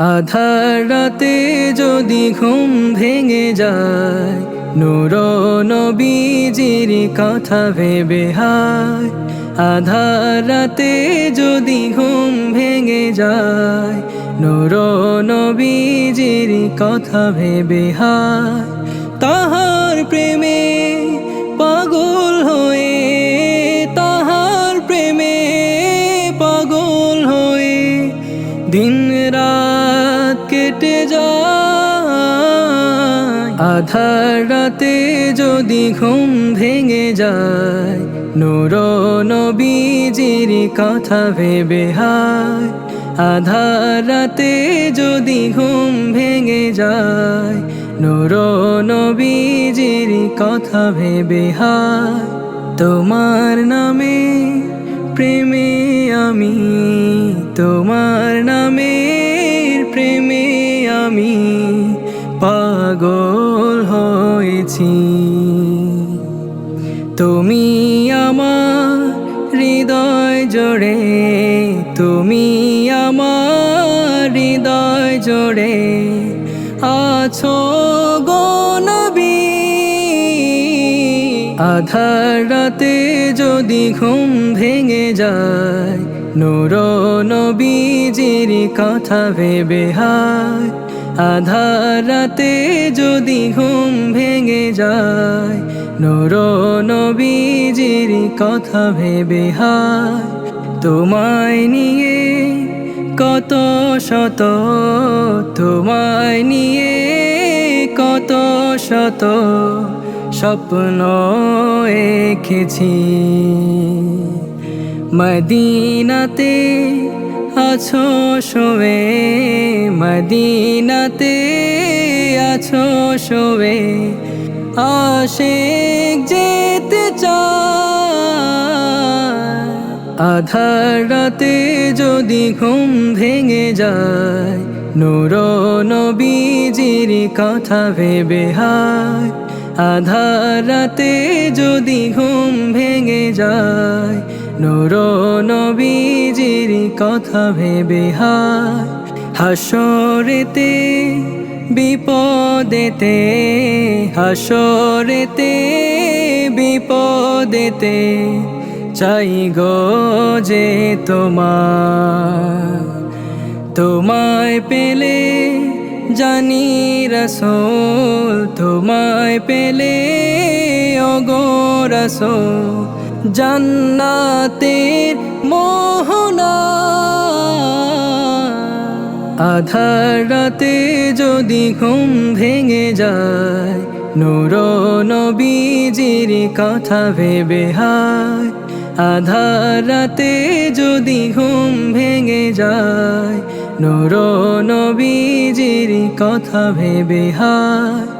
আধার রাতে যদি ঘুম ভেঙে যায়, নূর নবীজির কথা ভেবে হায়। আধার রাতে যদি ঘুম ভেঙে যায়, নূর নবীজির কথা ভেবে হায়। তাহার প্রেমে পাগল হয়ে, তাহার প্রেমে পাগল হয়ে দিন কেটে যায়। আধার রাতে যদি ঘুম ভেঙে যায়, নূর নবীজির কথা ভেবে হায়। আধার রাতে যদি ঘুম ভেঙে যায়, নূর নবীজির কথা ভেবে হায়। তোমার নামে প্রেমে আমি, তোমার আমি পাগল হয়েছি। তুমি আমার হৃদয় জোড়ে তুমি আমার হৃদয় জোড়ে আছো গো নবী। আধার রাতে যদি ঘুম ভেঙে যায়, নূর নবীজির কথা ভেবে হায়। আধার রাতে যদি ঘুম ভেঙে যায়, নূর নবীজির কথা ভেবে হায়। তোমায় নিয়ে কত শত, তোমায় নিয়ে কত শত স্বপ্ন এঁকেছি। মদিনাতে আছো শোয়ে মদিনাতে আছো শোয়ে আশেক যেতে চায়, আধার রাতে যদি ঘুম ভেঙে যায়, নূর নবীজির কথা ভেবে হায়। আধার রাতে যদি ঘুম ভেঙে যায় নূর নবীজির কথা ভেবে হায়। হাসরেতে, বিপদেতে হাসরেতে, বিপদেতে চাই গো যে তোমার। তোমায় পেলে জানি রসোল, তোমায় পেলে অগো রসোল। জান্নাতের মোহনা। আধার রাতে যদি ঘুম ভেঙে যায়, নূর নবীজির কথা ভেবে হায়। আধার রাতে যদি ঘুম ভেঙে যায়, নূর নবীজির কথা ভেবে হায়।